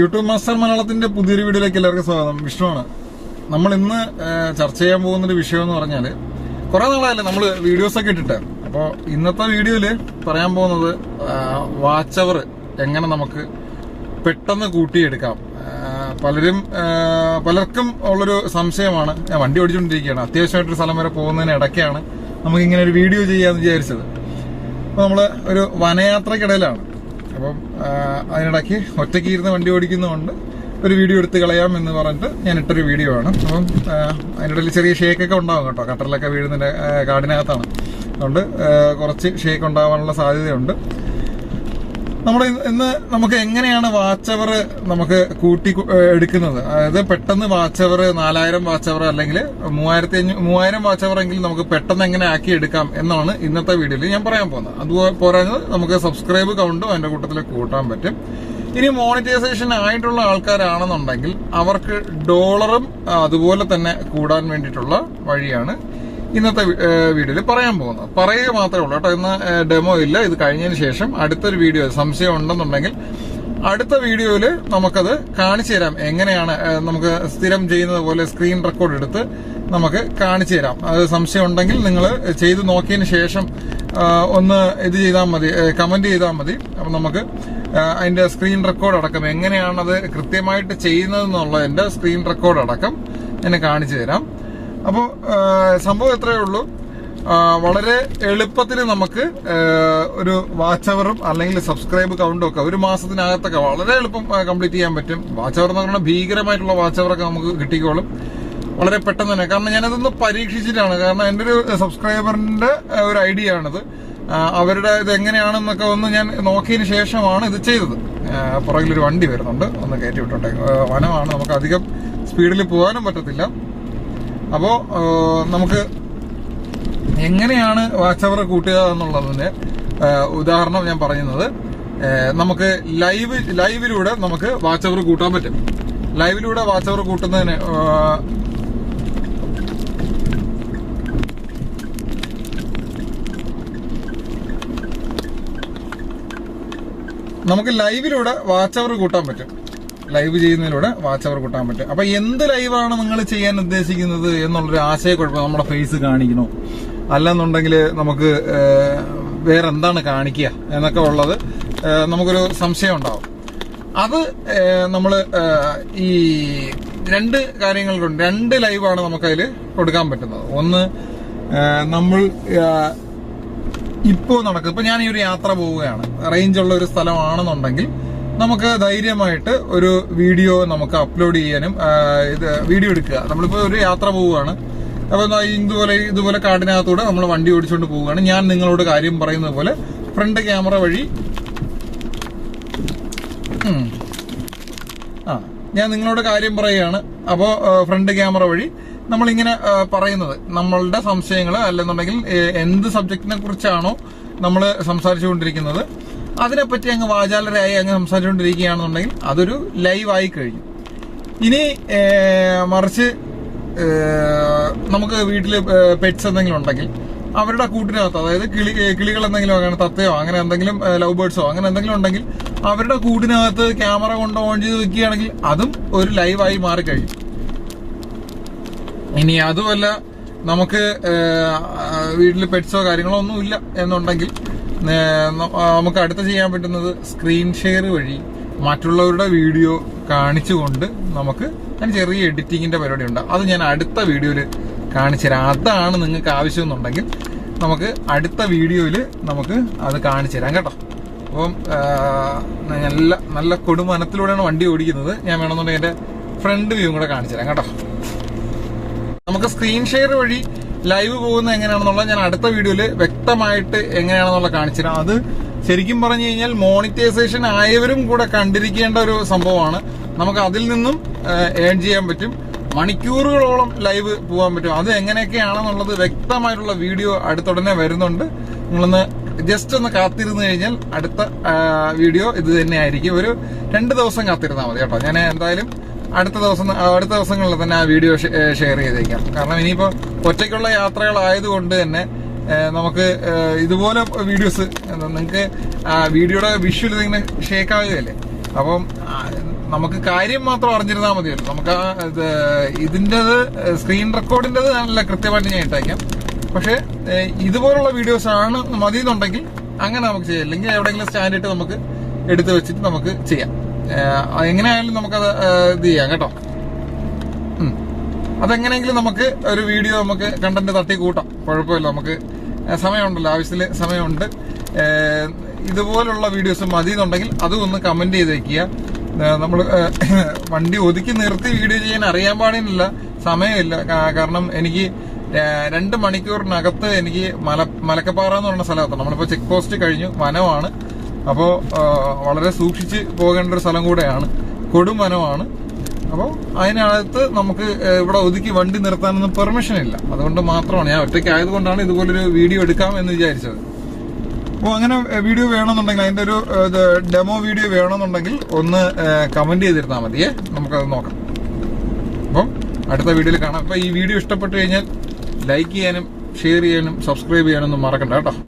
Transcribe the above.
YouTube master മലയാളത്തിന്റെ പുതിയൊരു വീഡിയോയിലേക്ക് എല്ലാവർക്കും സ്വാഗതം. വിഷ്ണുവാണ്. നമ്മൾ ഇന്ന് ചർച്ച ചെയ്യാൻ പോകുന്ന ഒരു വിഷയം എന്ന് പറഞ്ഞാൽ കുറെ നാളായല്ലേ നമ്മൾ വീഡിയോസ് ഒക്കെ ഇട്ടിട്ട്. അപ്പോൾ ഇന്നത്തെ വീഡിയോയിൽ പറയാൻ പോകുന്നത് വാച്ച് അവർ എങ്ങനെ നമുക്ക് പെട്ടെന്ന് കൂട്ടിയെടുക്കാം. പലരും പലർക്കും ഉള്ളൊരു സംശയമാണ്. ഞാൻ വണ്ടി ഓടിച്ചുകൊണ്ടിരിക്കുകയാണ് അത്യാവശ്യമായിട്ടൊരു സ്ഥലം വരെ പോകുന്നതിന് ഇടയ്ക്കാണ് നമുക്ക് ഇങ്ങനെ ഒരു വീഡിയോ ചെയ്യാമെന്ന് വിചാരിച്ചത്. അപ്പോൾ നമ്മൾ ഒരു വനയാത്രക്കിടയിലാണ്. അപ്പം അതിനിടയ്ക്ക് ഒറ്റയ്ക്ക് ഇരുന്ന് വണ്ടി ഓടിക്കുന്നതുകൊണ്ട് ഒരു വീഡിയോ എടുത്ത് കളയാം എന്ന് പറഞ്ഞിട്ട് ഞാൻ ഇട്ടൊരു വീഡിയോ ആണ്. അപ്പം അതിനിടയിൽ ചെറിയ ഷേക്കൊക്കെ ഉണ്ടാവും കേട്ടോ. കട്ടറിലൊക്കെ വീഴുന്നതിന്റെ കാടിനകത്താണ്. അതുകൊണ്ട് കുറച്ച് ഷേക്ക് ഉണ്ടാവാനുള്ള സാധ്യതയുണ്ട്. നമ്മുടെ ഇന്ന് നമുക്ക് എങ്ങനെയാണ് വാച്ച് അവർ നമുക്ക് കൂട്ടി എടുക്കുന്നത്? അതായത് പെട്ടെന്ന് വാച്ച് അവർ നാലായിരം വാച്ച് അവർ അല്ലെങ്കിൽ മൂവായിരത്തി അഞ്ഞൂ മൂവായിരം വാച്ച് അവർ എങ്കിലും നമുക്ക് പെട്ടെന്ന് എങ്ങനെ ആക്കി എടുക്കാം എന്നാണ് ഇന്നത്തെ വീഡിയോയിൽ ഞാൻ പറയാൻ പോകുന്നത്. അതുപോലെ പോരാഞ്ഞത് നമുക്ക് സബ്സ്ക്രൈബ് കൗണ്ടും അതിന്റെ കൂട്ടത്തിൽ കൂട്ടാൻ പറ്റും. ഇനി മോണിറ്റൈസേഷൻ ആയിട്ടുള്ള ആൾക്കാരാണെന്നുണ്ടെങ്കിൽ അവർക്ക് ഡോളറും അതുപോലെ തന്നെ കൂടാൻ വേണ്ടിയിട്ടുള്ള വഴിയാണ് ഇന്നത്തെ വീഡിയോയിൽ പറയാൻ പോകുന്നത്. പറയുക മാത്രമേ ഉള്ളൂ കേട്ടോ. ഇന്ന് ഡെമോ ഇല്ല. ഇത് കഴിഞ്ഞതിന് ശേഷം അടുത്തൊരു വീഡിയോ സംശയം ഉണ്ടെന്നുണ്ടെങ്കിൽ അടുത്ത വീഡിയോയിൽ നമുക്കത് കാണിച്ചു തരാം. എങ്ങനെയാണ് നമുക്ക് സ്ഥിരം ചെയ്യുന്നത് പോലെ സ്ക്രീൻ റെക്കോർഡ് എടുത്ത് നമുക്ക് കാണിച്ചു തരാം. അത് സംശയം ഉണ്ടെങ്കിൽ നിങ്ങൾ ചെയ്ത് നോക്കിയതിന് ശേഷം ഒന്ന് ഇത് ചെയ്താൽ മതി. കമന്റ് ചെയ്താൽ മതി. അപ്പം നമുക്ക് അതിന്റെ സ്ക്രീൻ റെക്കോർഡ് അടക്കം എങ്ങനെയാണത് കൃത്യമായിട്ട് ചെയ്യുന്നത് എന്നുള്ളതിന്റെ സ്ക്രീൻ റെക്കോർഡ് അടക്കം എന്നെ കാണിച്ചു തരാം. അപ്പോൾ സംഭവം എത്രയേ ഉള്ളൂ? വളരെ എളുപ്പത്തിന് നമുക്ക് ഒരു വാച്ച് അവറും അല്ലെങ്കിൽ സബ്സ്ക്രൈബ് കൗണ്ടും ഒക്കെ ഒരു മാസത്തിനകത്തൊക്കെ വളരെ എളുപ്പം കംപ്ലീറ്റ് ചെയ്യാൻ പറ്റും. വാച്ച് അവർ എന്ന് പറഞ്ഞാൽ ഭീകരമായിട്ടുള്ള വാച്ച് അവറൊക്കെ നമുക്ക് കിട്ടിക്കോളും. വളരെ പെട്ടെന്ന് തന്നെ. കാരണം ഞാനതൊന്ന് പരീക്ഷിച്ചിട്ടാണ്. കാരണം എന്റെ ഒരു സബ്സ്ക്രൈബറിന്റെ ഒരു ഐഡിയ ആണിത്. അവരുടെ ഇത് എങ്ങനെയാണെന്നൊക്കെ ഒന്ന് ഞാൻ നോക്കിയതിന് ശേഷമാണ് ഇത് ചെയ്തത്. പുറകിലൊരു വണ്ടി വരുന്നുണ്ട്. ഒന്ന് കയറ്റി വിട്ടോട്ടെ. വനമാണ്. നമുക്ക് അധികം സ്പീഡിൽ പോകാനും പറ്റത്തില്ല. അപ്പോ നമുക്ക് എങ്ങനെയാണ് വാച്ച് അവർ കൂട്ടുക എന്നുള്ളതിന്റെ ഉദാഹരണം ഞാൻ പറയുന്നത്. നമുക്ക് ലൈവ് ലൈവിലൂടെ നമുക്ക് വാച്ച് അവർ കൂട്ടാൻ പറ്റും. ലൈവിലൂടെ വാച്ച് അവർ കൂട്ടുന്നതിന് നമുക്ക് ലൈവിലൂടെ വാച്ച് അവർ കൂട്ടാൻ പറ്റും. ലൈവ് ചെയ്യുന്നതിലൂടെ വാച്ച് അവർ കൂട്ടാൻ പറ്റും. അപ്പൊ എന്ത് ലൈവാണ് നിങ്ങൾ ചെയ്യാൻ ഉദ്ദേശിക്കുന്നത് എന്നുള്ളൊരു ആശയക്കുഴപ്പം നമ്മുടെ ഫേസ് കാണിക്കണോ അല്ലെന്നുണ്ടെങ്കിൽ നമുക്ക് വേറെ എന്താണ് കാണിക്കുക എന്നൊക്കെ ഉള്ളത് നമുക്കൊരു സംശയം ഉണ്ടാവും. അത് നമ്മൾ ഈ രണ്ട് കാര്യങ്ങളുണ്ട്. രണ്ട് ലൈവാണ് നമുക്കതിൽ കൊടുക്കാൻ പറ്റുന്നത്. ഒന്ന് നമ്മൾ ഇപ്പോൾ ഇപ്പോ നടക്കുന്നത് ഇപ്പൊ ഞാൻ ഈ ഒരു യാത്ര പോവുകയാണ്. റേഞ്ചുള്ള ഒരു സ്ഥലമാണെന്നുണ്ടെങ്കിൽ നമുക്ക് ധൈര്യമായിട്ട് ഒരു വീഡിയോ നമുക്ക് അപ്ലോഡ് ചെയ്യാനും ഇത് വീഡിയോ എടുക്കുക. നമ്മളിപ്പോ ഒരു യാത്ര പോവുകയാണ്. അപ്പോൾ ഇതുപോലെ ഇതുപോലെ കാടിനകത്തൂടെ നമ്മൾ വണ്ടി ഓടിച്ചുകൊണ്ട് പോവുകയാണ്. ഞാൻ നിങ്ങളോട് കാര്യം പറയുന്നത് പോലെ ഫ്രണ്ട് ക്യാമറ വഴി ആ ഞാൻ നിങ്ങളോട് കാര്യം പറയുകയാണ്. അപ്പോൾ ഫ്രണ്ട് ക്യാമറ വഴി നമ്മളിങ്ങനെ പറയുന്നത്. നമ്മളുടെ സംശയങ്ങൾ അല്ലെന്നുണ്ടെങ്കിൽ എന്ത് സബ്ജക്റ്റിനെ കുറിച്ചാണോ നമ്മൾ സംസാരിച്ചുകൊണ്ടിരിക്കുന്നത് അതിനെപ്പറ്റി അങ്ങ് വാചാലരായി അങ്ങ് സംസാരിച്ചുകൊണ്ടിരിക്കുകയാണെന്നുണ്ടെങ്കിൽ അതൊരു ലൈവായി കഴിഞ്ഞു. ഇനി മറിച്ച് നമുക്ക് വീട്ടിൽ പെറ്റ്സ് എന്തെങ്കിലും ഉണ്ടെങ്കിൽ അവരുടെ കൂട്ടിനകത്ത് അതായത് കിളി കിളികൾ എന്തെങ്കിലും അങ്ങനെ തത്തയോ അങ്ങനെ എന്തെങ്കിലും ലവ് ബേർഡ്സോ അങ്ങനെ എന്തെങ്കിലും ഉണ്ടെങ്കിൽ അവരുടെ കൂടിനകത്ത് ക്യാമറ കൊണ്ട് ഓൺ ചെയ്ത് വെക്കുകയാണെങ്കിൽ അതും ഒരു ലൈവായി മാറിക്കഴിയും ഇനി അതുമല്ല നമുക്ക് വീട്ടിൽ പെറ്റ്സോ കാര്യങ്ങളോ ഒന്നും ഇല്ല എന്നുണ്ടെങ്കിൽ നമുക്ക് അടുത്ത ചെയ്യാൻ പറ്റുന്നത് സ്ക്രീൻ ഷെയർ വഴി മറ്റുള്ളവരുടെ വീഡിയോ കാണിച്ചുകൊണ്ട് നമുക്ക് അതിന് ചെറിയ എഡിറ്റിങ്ങിന്റെ പരിപാടി ഉണ്ട്. അത് ഞാൻ അടുത്ത വീഡിയോയിൽ കാണിച്ചു തരാം. അതാണ് നിങ്ങൾക്ക് ആവശ്യമെന്നുണ്ടെങ്കിൽ നമുക്ക് അടുത്ത വീഡിയോയിൽ നമുക്ക് അത് കാണിച്ചു തരാം കേട്ടോ. അപ്പം നല്ല നല്ല കൊടുമനത്തിലൂടെയാണ് വണ്ടി ഓടിക്കുന്നത്. ഞാൻ വേണമെന്നുണ്ടെങ്കിൽ എന്റെ ഫ്രണ്ട് വ്യൂ കൂടെ കാണിച്ചു തരാം കേട്ടോ. നമുക്ക് സ്ക്രീൻ ഷെയർ വഴി ലൈവ് പോകുന്നത് എങ്ങനെയാണെന്നുള്ള ഞാൻ അടുത്ത വീഡിയോയിൽ വ്യക്തമായിട്ട് എങ്ങനെയാണെന്നുള്ള കാണിച്ചുതരാം അത് ശരിക്കും പറഞ്ഞു കഴിഞ്ഞാൽ മോണിറ്റൈസേഷൻ ആയവരും കൂടെ കണ്ടിരിക്കേണ്ട ഒരു സംഭവമാണ്. നമുക്ക് അതിൽ നിന്നും ഏൺ ചെയ്യാൻ പറ്റും. മണിക്കൂറുകളോളം ലൈവ് പോകാൻ പറ്റും. അത് എങ്ങനെയൊക്കെയാണെന്നുള്ളത് വ്യക്തമായിട്ടുള്ള വീഡിയോ അടുത്തുടനെ വരുന്നുണ്ട്. നിങ്ങളൊന്ന് ജസ്റ്റ് ഒന്ന് കാത്തിരുന്ന് കഴിഞ്ഞാൽ അടുത്ത വീഡിയോ ഇത് തന്നെയായിരിക്കും. ഒരു രണ്ട് ദിവസം കാത്തിരുന്നാൽ മതി കേട്ടോ. ഞാൻ എന്തായാലും അടുത്ത ദിവസം അടുത്ത ദിവസങ്ങളിൽ തന്നെ ആ വീഡിയോ ഷെയർ ചെയ്തേക്കാം. കാരണം ഇനിയിപ്പോ ഒറ്റയ്ക്കുള്ള യാത്രകളായതുകൊണ്ട് തന്നെ നമുക്ക് ഇതുപോലെ വീഡിയോസ് നിങ്ങൾക്ക് വീഡിയോയുടെ വിഷ്വൽ ഇതിങ്ങനെ ഷേക്ക് ആവുകയല്ലേ? അപ്പം നമുക്ക് കാര്യം മാത്രം അറിഞ്ഞിരുന്നാൽ മതിയല്ലോ. നമുക്ക് ആ ഇത് ഇതിന്റെത് സ്ക്രീൻ റെക്കോർഡിന്റെത് നല്ല കൃത്യമായിട്ട് ഞാൻ ഇട്ടേക്കാം. പക്ഷേ ഇതുപോലുള്ള വീഡിയോസ് ആണ് മതി എന്നുണ്ടെങ്കിൽ അങ്ങനെ നമുക്ക് ചെയ്യാം. അല്ലെങ്കിൽ എവിടെയെങ്കിലും സ്റ്റാൻഡ് ഇട്ട് നമുക്ക് എടുത്തു വെച്ചിട്ട് നമുക്ക് ചെയ്യാം. എങ്ങനെയായാലും നമുക്കത് ഇത് ചെയ്യാം കേട്ടോ. അതെങ്ങനെയെങ്കിലും നമുക്ക് ഒരു വീഡിയോ നമുക്ക് കണ്ടന്റ് തട്ടി കൂട്ടാം. കുഴപ്പമില്ല നമുക്ക് സമയമുണ്ടല്ലോ ആവശ്യത്തിൽ സമയമുണ്ട്. ഇതുപോലുള്ള വീഡിയോസ് മതി എന്നുണ്ടെങ്കിൽ അതും ഒന്ന് കമന്റ് ചെയ്ത് വെക്കുക നമ്മൾ വണ്ടി ഒതുക്കി നിർത്തി വീഡിയോ ചെയ്യാൻ അറിയാൻ പാടില്ല സമയമില്ല. കാരണം എനിക്ക് രണ്ട് മണിക്കൂറിനകത്ത് എനിക്ക് മല മലക്കപ്പാറ എന്ന് പറഞ്ഞ സ്ഥലത്താണ് നമ്മളിപ്പോൾ ചെക്ക് പോസ്റ്റ് കഴിഞ്ഞു വനമാണ്. അപ്പോൾ വളരെ സൂക്ഷിച്ച് പോകേണ്ട ഒരു സ്ഥലം കൂടെയാണ്. കൊടും വനമാണ് അപ്പോൾ അതിനകത്ത് നമുക്ക് ഇവിടെ ഒതുക്കി വണ്ടി നിർത്താനൊന്നും പെർമിഷൻ ഇല്ല. അതുകൊണ്ട് മാത്രമാണ്. ഞാൻ ഒറ്റയ്ക്ക് ആയതുകൊണ്ടാണ് ഇതുപോലൊരു വീഡിയോ എടുക്കാം എന്ന് വിചാരിച്ചത്. അപ്പോൾ അങ്ങനെ വീഡിയോ വേണമെന്നുണ്ടെങ്കിൽ അതിന്റെ ഒരു ഡെമോ വീഡിയോ വേണമെന്നുണ്ടെങ്കിൽ ഒന്ന് കമന്റ് ചെയ്തിരുന്നാൽ മതിയേ. നമുക്കത് നോക്കാം. അപ്പം അടുത്ത വീഡിയോയിൽ കാണാം. അപ്പോൾ ഈ വീഡിയോ ഇഷ്ടപ്പെട്ടു കഴിഞ്ഞാൽ ലൈക്ക് ചെയ്യാനും ഷെയർ ചെയ്യാനും സബ്സ്ക്രൈബ് ചെയ്യാനൊന്നും മറക്കണ്ട കേട്ടോ.